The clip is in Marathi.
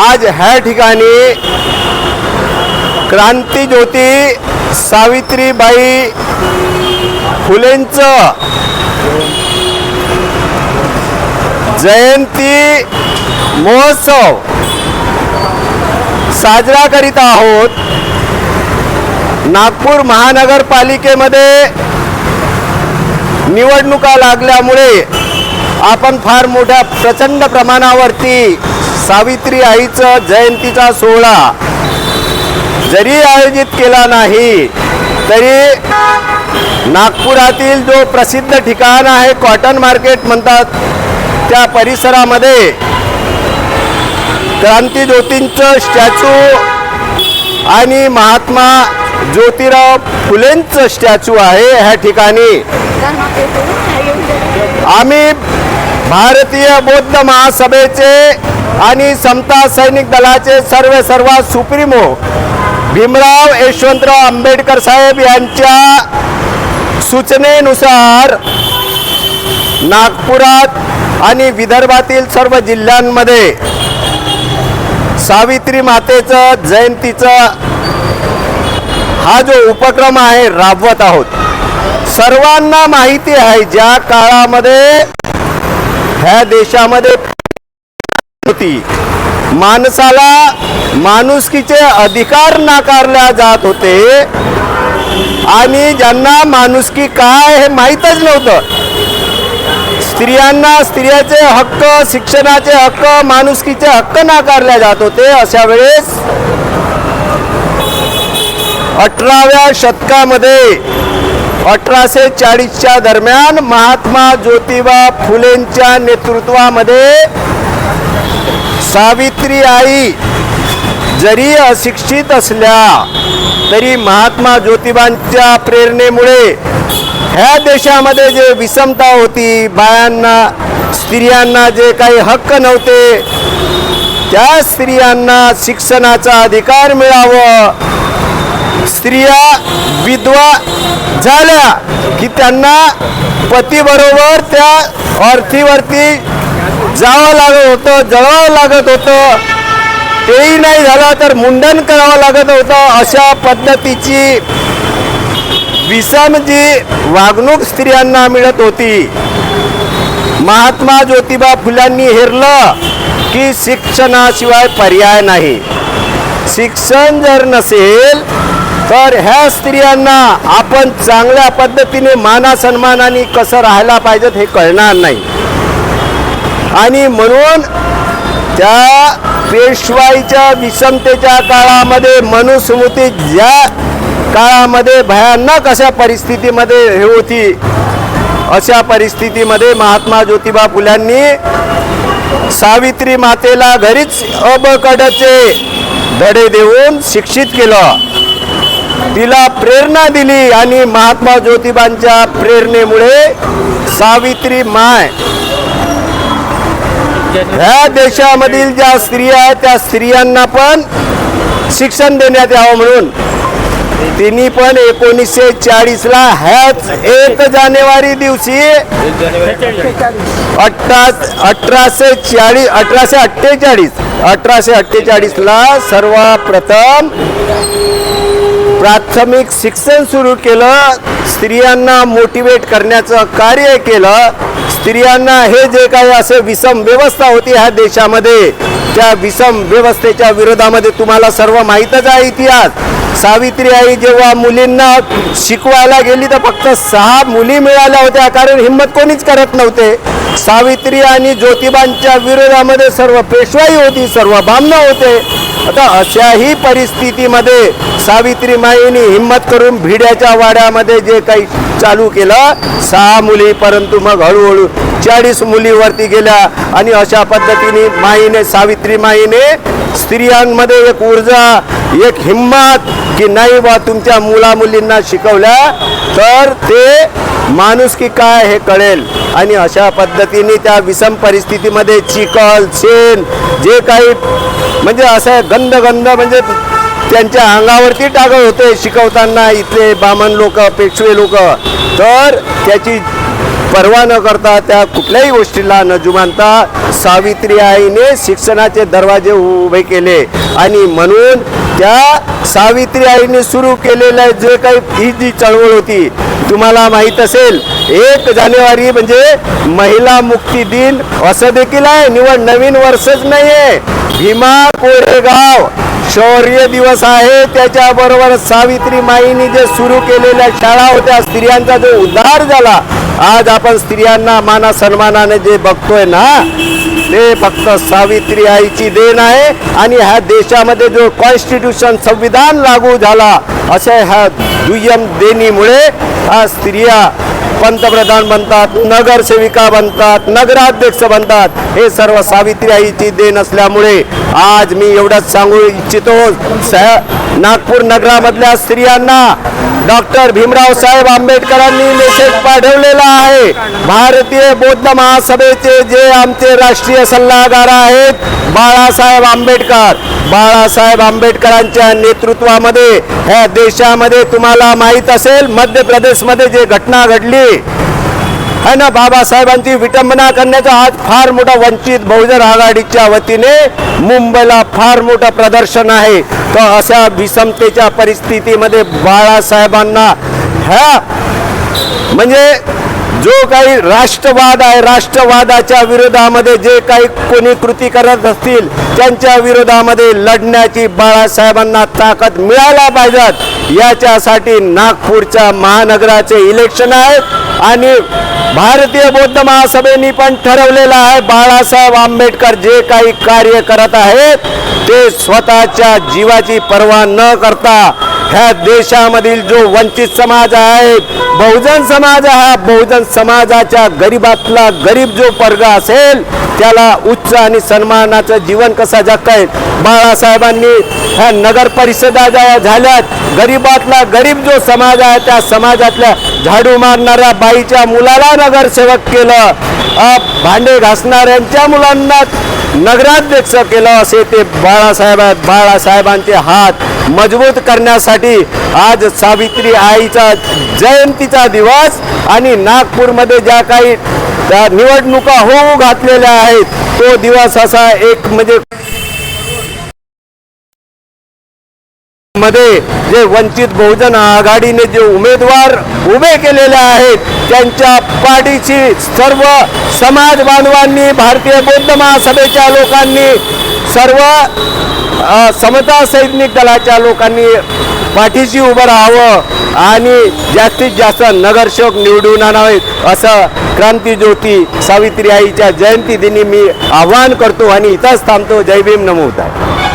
आज ह्या ठिकाणी क्रांतीज्योती सावित्रीबाई फुलेंचं जयंती महोत्सव साजरा करीत आहोत. नागपूर महानगरपालिकेमध्ये निवडणुका लागल्यामुळे आपण फार मोठ्या प्रचंड प्रमाणावरती सावित्री आईचं जयंतीचा सोहळा. जरी आयोजित केला नाही तरी नागपुरातील जो प्रसिद्ध ठिकाण आहे कॉटन मार्केट म्हणतात त्या परिसरामध्ये क्रांतीज्योतींचं स्टॅच्यू आणि महात्मा ज्योतिराव फुलेंचं स्टॅच्यू आहे ह्या ठिकाणी. आम्ही भारतीय बौद्ध महासभेचे आणि समता सैनिक दलाचे सर्व सर्वात सुप्रीमो भीमराव यशवंतराव आंबेडकर साहेब यांच्या सूचनेनुसार नागपुरात आणि विदर्भातील सर्व जिल्ह्यांमध्ये सावित्री मातेचं जयंतीचं हा जो उपक्रम आहे राबवत आहोत. सर्वांना माहिती आहे ज्या काळामध्ये ह्या देशामध्ये होती. माणसाला माणुसकीचे अधिकार नाकारल्या जात होते. आणि ज्यांना माणुसकी काय हे माहीतच नव्हतं. स्त्रियांना स्त्रियाचे हक्क शिक्षणाचे हक्क माणुसकीचे हक्क नाकारले जात होते. अशा वेळेस अठराव्या शतकामध्ये अठराशे चाळीसच्या दरम्यान महात्मा ज्योतिबा फुलेंच्या नेतृत्वामध्ये सावित्री आई जरी अशिक्षित असल्या तरी महात्मा ज्योतिबांच्या प्रेरणेमुळे ह्या देशामध्ये जे विषमता होती बायांना स्त्रियांना जे काही हक्क नव्हते त्या स्त्रियांना शिक्षणाचा अधिकार मिळावं. स्त्रिया विधवा झाल्या की त्यांना पतीबरोबर त्या अर्थीवरती जावं लागत होतं जळावं लागत होतं. तेही नाही झालं तर मुंडन करावं लागत होतं अशा पद्धतीची विषम जी वागणूक स्त्रियांना मिळत होती. महात्मा ज्योतिबा फुलांनी हेरलं की शिक्षणाशिवाय पर्याय नाही. शिक्षण जर नसेल तर ह्या स्त्रियांना आपण चांगल्या पद्धतीने मानासन्मानाने कसं राहायला पाहिजेत हे कळणार नाही. आणि म्हणून त्या पेशवाईच्या विषमतेच्या काळामध्ये मनुस्मृती ज्या काळामध्ये भयानक अशा परिस्थितीमध्ये हे होती अशा परिस्थितीमध्ये महात्मा ज्योतिबा फुल्यांनी सावित्री मातेला घरीच अबकडचे धडे देऊन शिक्षित केलं. तिला प्रेरणा दिली आणि महात्मा ज्योतिबांच्या प्रेरणेमुळे सावित्री माय ह्या देशामधील ज्या स्त्रिया आहेत त्या स्त्रियांना पण शिक्षण देण्यात यावं म्हणून. तिने पण एकोणीसशे चाळीसला ह्याच एक जानेवारी दिवशी अठरा अठराशे चाळीस अठराशे अठ्ठेचाळीस अठराशे अठ्ठेचाळीसला सर्वप्रथम प्राथमिक शिक्षण सुरू केलं. स्त्रियांना मोटिवेट करण्याचं कार्य केलं. स्त्रियांना हे जे काही असे विषम व्यवस्था होती ह्या देशामध्ये त्या विषम व्यवस्थेच्या विरोधामध्ये तुम्हाला सर्व माहीतच आहे इतिहास. सावित्री आई जेव्हा मुलींना शिकवायला गेली तर फक्त सहा मुली मिळाल्या होत्या कारण हिंमत कोणीच करत नव्हते. सावित्री आणि ज्योतिबांच्या विरोधामध्ये सर्व पेशवाई होती सर्व बामणं होते. आता अशाही परिस्थितीमध्ये सावित्री माईने हिंमत करून भिड्याच्या वाड्यामध्ये जे काही चालू केलं सहा मुली परंतु मग हळूहळू चाळीस मुलीवरती गेल्या. आणि अशा पद्धतीने माईने सावित्री माईने स्त्रियांमध्ये एक ऊर्जा एक हिंमत की नाही बा तुमच्या मुला मुलींना शिकवल्या तर ते माणूस की काय हे कळेल. आणि अशा पद्धतीने त्या विषम परिस्थितीमध्ये चिखल शेण जे काही म्हणजे असं गंध गंध म्हणजे त्यांच्या अंगावरती टाकत होते शिकवताना इथले बामण लोक पेशवे लोक. तर त्याची पर्वा न करता त्या कुठल्याही गोष्टीला न जुमानता सावित्री आईने शिक्षणाचे दरवाजे उभे केले. आणि म्हणून त्या सावित्री आईने सुरू केलेल्या जे काही ही जी चळवळ होती तुम्हाला माहीत असेल एक जानेवारी म्हणजे महिला मुक्ती दिन असं देखील आहे. निवड नवीन वर्षच नाही आहे भीमा कोरेगाव शौर्य दिवस आहे. त्याच्याबरोबर सावित्री माईनी जे सुरू केलेल्या शाळा होत्या स्त्रियांचा जो उद्धार झाला आज आपण स्त्रियांना माना सन्मानाने जे बघतोय ना ते फक्त सावित्री आईची देण आहे. आणि ह्या देशामध्ये जो कॉन्स्टिट्यूशन संविधान लागू झाला अशा ह्या दुय्यम देणीमुळे हा स्त्रिया पंतप्रधान बनतात नगरसेविका बनतात नगराध्यक्ष बनतात. हे सर्व सावित्री आईची देण असल्यामुळे आज मी एवढंच सांगू इच्छितो. स- नागपूर नगरामधल्या स्त्रियांना डॉक्टर भीमराव साहेब आंबेडकरांनी मेसेज पाठवलेला आहे. भारतीय बौद्ध महासभेचे जे आमचे राष्ट्रीय सल्लागार आहेत बाळासाहेब आंबेडकर बाळासाहेब आंबेडकरांच्या नेतृत्वामध्ये ह्या देशामध्ये तुम्हाला माहीत असेल मध्य प्रदेशमध्ये जे घटना घडली है ना बाबासाहेबांची विटंबना करण्याचा आज फार मोठा वंचित बहुजन आघाडीच्या वतीने मुंबईला फार मोठं प्रदर्शन आहे. तर अशा विषमतेच्या परिस्थितीमध्ये बाळासाहेबांना ह्या म्हणजे जो काही राष्ट्रवाद आहे राष्ट्रवादाच्या विरोधामध्ये जे काही कोणी कृती करत असतील त्यांच्या विरोधामध्ये लढण्याची बाळासाहेबांना ताकद मिळायला पाहिजेत. याच्यासाठी नागपूरच्या महानगराचे इलेक्शन आहेत आणि भारतीय बौद्ध महासभेने पण ठरवलेलं आहे बाळासाहेब आंबेडकर जे काही कार्य करत आहेत ते स्वतःच्या जीवाची पर्वा न करता ह्या देशामधील जो वंचित समाज आहे बहुजन समाज हा बहुजन समाजाच्या गरिबातला गरीब जो वर्ग असेल त्याला उच्च आणि सन्मानाचं जीवन कसं जगता येईल? बाळासाहेबांनी ह्या नगर परिषदा ज्या झाल्यात गरीबातला गरीब जो समाज आहे त्या समाजातल्या झाडू मारणाऱ्या बाईच्या मुलाला नगरसेवक केलं. भांडे घासणाऱ्यांच्या मुलांना नगराध्यक्ष केलं असे ते बाळासाहेब आहेत बाळासाहेबांचे हात. मजबूत करण्यासाठी आज सावित्री आईचा जयंतीचा दिवस आणि नागपूरमध्ये ज्या काही त्या निवडणुका होऊ घातलेल्या आहेत तो दिवस असा एक म्हणजे मध्ये जे वंचित बहुजन आघाडीने जे उमेदवार उभे केलेले आहेत त्यांच्या पाठीची सर्व समाज बांधवांनी भारतीय बौद्ध महासभेच्या लोकांनी सर्व समता सैनिक दलाच्या लोकांनी पाठीशी उभं राहावं आणि जास्तीत जास्त नगरसेवक निवडून आणावेत असं क्रांतीज्योती सावित्री आईच्या जयंती दिनी मी आवाहन करतो आणि इथंच थांबतो. जय भीम नमो आहे